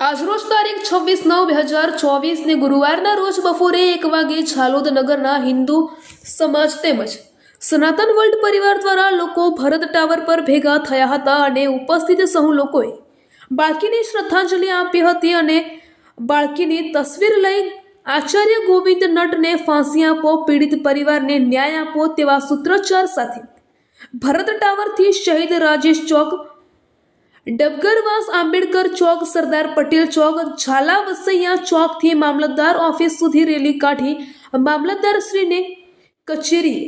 આજરોજ તારીખ છવ્વીસ નવ બે હજાર ચોવીસને ગુરુવારના રોજ બપોરે એક વાગે છાલોદ નગરના હિન્દુ સમાજ તેમજ સનાતન વર્લ્ડ પરિવાર દ્વારા લોકો ભરત ટાવર પર ભેગા થયા હતા અને ઉપસ્થિત સહુ લોકોએ બાળકીને શ્રદ્ધાંજલિ આપી હતી અને બાળકીની તસવીર લઈ આચાર્ય ગોવિંદ નટને ફાંસી આપો, પીડિત પરિવારને ન્યાય આપો તેવા સૂત્રોચ્ચાર સાથે ભરત ટાવરથી શહીદ રાજેશ ચોક ડબગરવાસ આંબેડકર ચોક સરદાર પટેલ ચોક ઝાલા વસૈયા ચોકથી મામલતદાર ઓફિસ સુધી રેલી કાઢી મામલતદારશ્રીને કચેરીએ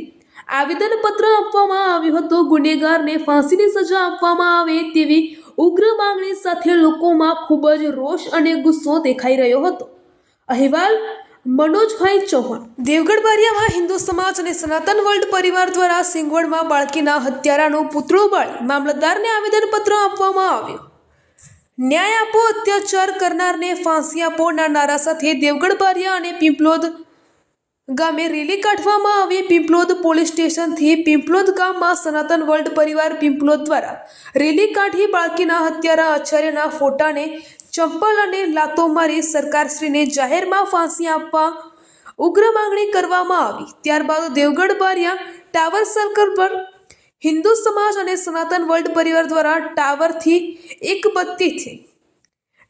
આવેદનપત્ર આપવામાં આવ્યું હતું. ગુનેગારને ફાંસીની સજા આપવામાં આવે તેવી ઉગ્ર માંગણી સાથે લોકોમાં ખૂબ જ રોષ અને ગુસ્સો દેખાઈ રહ્યો હતો. અહેવાલ મનોજભાઈ ચૌહાણ. દેવગઢ બારિયામાં હિન્દુ સમાજ અને સનાતન વર્લ્ડ પરિવાર દ્વારા સિંગવડમાં બાળકીના હત્યારાનું પુતળું બાળી મામલતદારને આવેદનપત્ર આપવામાં આવ્યું. ન્યાય આપો, અત્યાચાર કરનારને ફાંસી આપોના નારા સાથે દેવગઢ બારિયા અને પીપલોદ ગામે રેલી કાઢવામાં આવી. પીપલોદ પોલીસ સ્ટેશનથી પીપલોદ ગામમાં સનાતન વર્લ્ડ પરિવાર પીપલોદ દ્વારા રેલી કાઢી બાળકીના હત્યારા આચાર્યના ફોટાને ચંપલ અને લાતો મારી સરકારશ્રીને જાહેરમાં ફાંસી આપવા ઉગ્ર માંગણી કરવામાં આવી. ત્યારબાદ દેવગઢ બારિયા ટાવર સર્કલ પર હિન્દુ સમાજ અને સનાતન વર્લ્ડ પરિવાર દ્વારા ટાવરથી એક બત્તીથી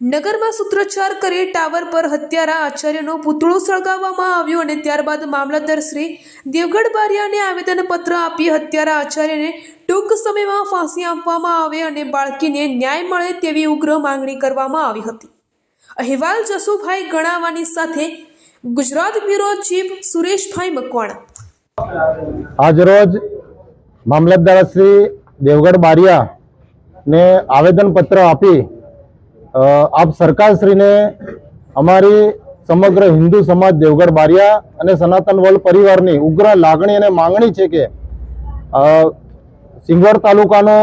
નગરમાં સૂત્રોચ્ચાર કરી ટાવર પર હત્યારા આચાર્યનો પૂતળો સળગાવવામાં આવ્યો અને ત્યારબાદ મામલતદાર શ્રી દેવગઢ બારિયાને આવેદનપત્ર આપી હત્યારા આચાર્યને ટૂંક સમયમાં ફાંસી આપવામાં આવે અને બાળકીને ન્યાય મળે તેવી ઉગ્ર માંગણી કરવામાં આવી હતી. અહેવાલ જસુભાઈ ગણાવાની સાથે ગુજરાત બ્યુરો ચીફ સુરેશભાઈ મકવાણા. આજરોજ મામલતદાર શ્રી દેવગઢ બારિયા ને આવેદનપત્ર આપી આપ સરકારશ્રીને અમારી સમગ્ર હિન્દુ સમાજ દેવગઢ બારિયા અને સનાતન વર્લ્ડ પરિવારની ઉગ્ર લાગણી અને માંગણી છે કે સિંગવડ તાલુકાનો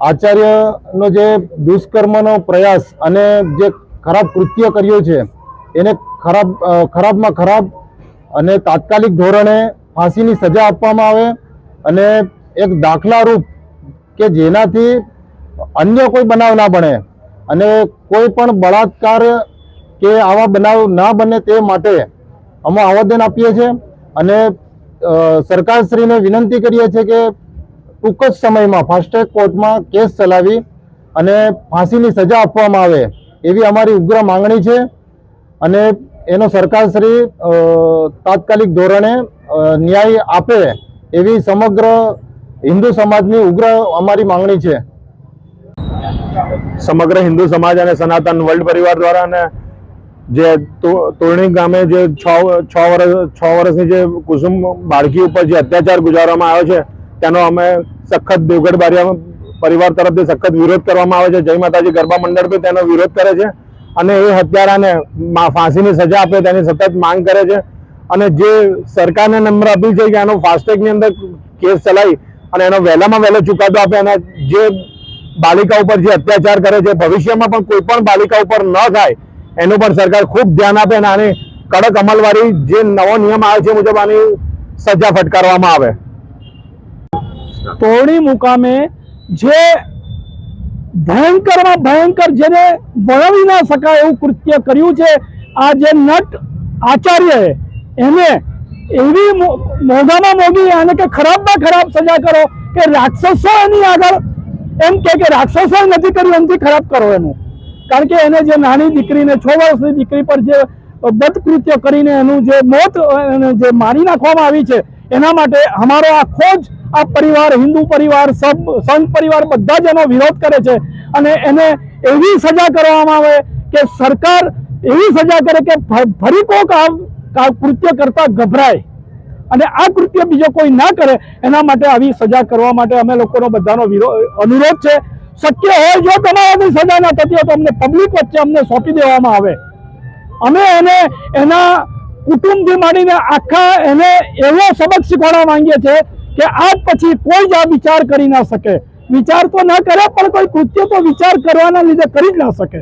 આચાર્યનો જે દુષ્કર્મનો પ્રયાસ અને જે ખરાબ કૃત્ય કર્યું છે, એને ખરાબ ખરાબમાં ખરાબ અને તાત્કાલિક ધોરણે ફાંસીની સજા આપવામાં આવે અને એક દાખલારૂપ કે જેનાથી અન્ય કોઈ બનાવ ના બને અને કોઈ પણ બળાત્કાર કે આવા બનાવ ના બને તે માટે અમે આવેદન આપીએ છીએ અને સરકારશ્રીને વિનંતી કરીએ છીએ કે ટૂંક જ સમયમાં ફાસ્ટ્રેક કોર્ટમાં કેસ ચલાવી અને ફાંસીની સજા આપવામાં આવે એવી અમારી ઉગ્ર માંગણી છે. અને એનો સરકારશ્રી તાત્કાલિક ધોરણે ન્યાય આપે એવી સમગ્ર હિન્દુ સમાજની ઉગ્ર અમારી માંગણી છે. સમગ્ર હિન્દુ સમાજ અને સનાતન વર્લ્ડ પરિવાર દ્વારા અને જે તોરણી ગામે જે છ છ વર્ષ છ વર્ષની જે કુસુમ બાળકી ઉપર જે અત્યાચાર ગુજારવામાં આવ્યો છે, તેનો અમે સખત દેવગઢ બારિયા પરિવાર તરફથી સખત વિરોધ કરવામાં આવે છે. જય માતાજી, ગરબા મંડળ બી તેનો વિરોધ કરે છે અને એ હત્યારાને ફાંસીની સજા આપે, તેની સતત માંગ કરે છે. અને જે સરકારને નમ્ર અપીલ છે કે આનો ફાસ્ટેગની અંદર કેસ ચલાવી અને એનો વહેલામાં વહેલો ચુકાદો આપે અને જે બાલિકા ઉપર જે અત્યાચાર કરે છે, ભવિષ્યમાં પણ કોઈ પણ બાલિકા ઉપર ન થાય, એનું પણ સરકાર ખૂબ ધ્યાન આપે અને આની કડક અમલવારી જે નવો નિયમ આવે છે મુજબ આની સજા ફટકારવામાં આવે. તોરણી મુકામે જે ભયંકરમાં ભયંકર જેને વળવી ના શકાય એવું કૃત્ય કર્યું છે, આ જે નટ આચાર્યએ એને એવી મોઘામાં મોંઘી આને કે ખરાબમાં ખરાબ સજા કરો કે રાક્ષસો એની આગળ એમ કે કે રાક્ષસો નથી કર્યું, એમથી ખરાબ કરો એનું. કારણ કે એને જે નાની દીકરીને, છ વર્ષની દીકરી પર જે બદકૃત્ય કરીને એનું જે મોત જે મારી નાખવામાં આવી છે, એના માટે અમારો આખો જ આ પરિવાર, હિન્દુ પરિવાર, સબ, સંઘ પરિવાર બધા જ એનો વિરોધ કરે છે. અને એને એવી સજા કરવામાં આવે કે સરકાર એવી સજા કરે કે ફરી કોક આ કૃત્ય કરતા ગભરાય. અને આ કૃત્ય બીજો કોઈ ના કરે, એના માટે આવી સજા કરવા માટે અમે લોકોનો બધાનો અનુરોધ છે. શક્ય હોય જો તમારાથી સજા ના થતી હોય તો અમને પબ્લિક વચ્ચે અમને સોંપી દેવામાં આવે. અમે એને, એના કુટુંબથી માંડીને આખા એને એવો સબક શીખવાડવા માંગીએ છીએ કે આજ પછી કોઈ જ આ વિચાર કરી ના શકે. વિચાર તો ના કરે, પણ કોઈ કૃત્ય તો વિચાર કરવાના લીધે કરી જ ના શકે.